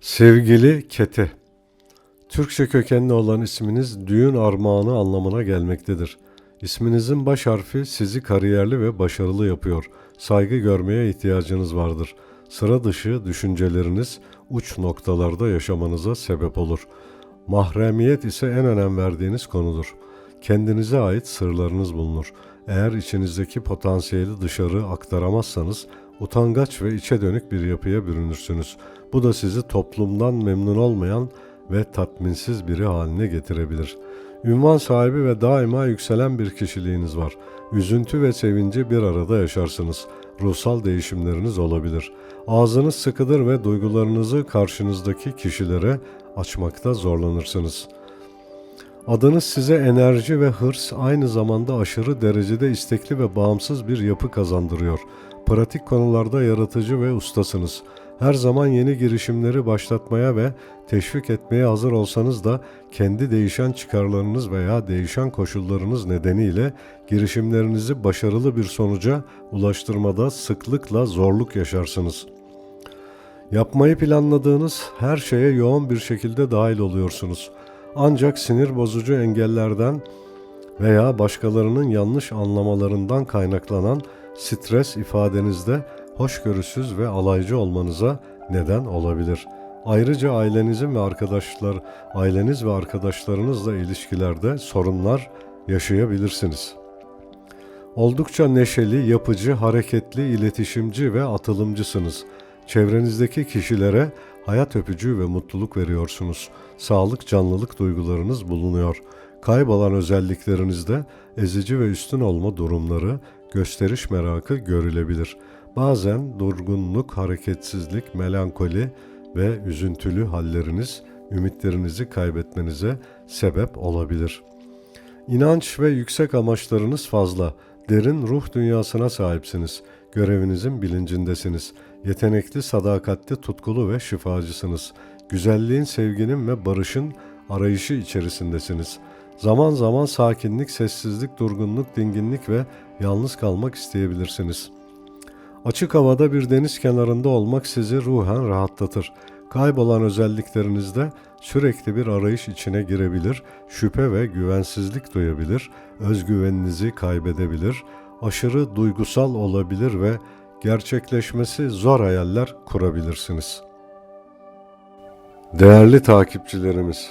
Sevgili Kete, Türkçe kökenli olan isminiz düğün armağanı anlamına gelmektedir. İsminizin baş harfi sizi kariyerli ve başarılı yapıyor. Saygı görmeye ihtiyacınız vardır. Sıra dışı düşünceleriniz uç noktalarda yaşamanıza sebep olur. Mahremiyet ise en önem verdiğiniz konudur. Kendinize ait sırlarınız bulunur. Eğer içinizdeki potansiyeli dışarı aktaramazsanız utangaç ve içe dönük bir yapıya bürünürsünüz. Bu da sizi toplumdan memnun olmayan ve tatminsiz biri haline getirebilir. Ünvan sahibi ve daima yükselen bir kişiliğiniz var. Üzüntü ve sevinci bir arada yaşarsınız. Ruhsal değişimleriniz olabilir. Ağzınız sıkıdır ve duygularınızı karşınızdaki kişilere açmakta zorlanırsınız.'' Adınız size enerji ve hırs aynı zamanda aşırı derecede istekli ve bağımsız bir yapı kazandırıyor. Pratik konularda yaratıcı ve ustasınız. Her zaman yeni girişimleri başlatmaya ve teşvik etmeye hazır olsanız da kendi değişen çıkarlarınız veya değişen koşullarınız nedeniyle girişimlerinizi başarılı bir sonuca ulaştırmada sıklıkla zorluk yaşarsınız.'' Yapmayı planladığınız her şeye yoğun bir şekilde dahil oluyorsunuz. Ancak sinir bozucu engellerden veya başkalarının yanlış anlamalarından kaynaklanan stres ifadenizde hoşgörüsüz ve alaycı olmanıza neden olabilir. Ayrıca ailenizin ve arkadaşlar, aileniz ve arkadaşlarınızla ilişkilerde sorunlar yaşayabilirsiniz. Oldukça neşeli, yapıcı, hareketli, iletişimci ve atılımcısınız. Çevrenizdeki kişilere hayat öpücüğü ve mutluluk veriyorsunuz. Sağlık, canlılık duygularınız bulunuyor. Kaybolan özelliklerinizde ezici ve üstün olma durumları, gösteriş merakı görülebilir. Bazen durgunluk, hareketsizlik, melankoli ve üzüntülü halleriniz ümitlerinizi kaybetmenize sebep olabilir. İnanç ve yüksek amaçlarınız fazla. Derin ruh dünyasına sahipsiniz. Görevinizin bilincindesiniz. Yetenekli, sadakatli, tutkulu ve şifacısınız. Güzelliğin, sevginin ve barışın arayışı içerisindesiniz. Zaman zaman sakinlik, sessizlik, durgunluk, dinginlik ve yalnız kalmak isteyebilirsiniz. Açık havada bir deniz kenarında olmak sizi ruhen rahatlatır. Kaybolan özelliklerinizde sürekli bir arayış içine girebilir, şüphe ve güvensizlik duyabilir, özgüveninizi kaybedebilir, aşırı duygusal olabilir ve gerçekleşmesi zor hayaller kurabilirsiniz. Değerli takipçilerimiz,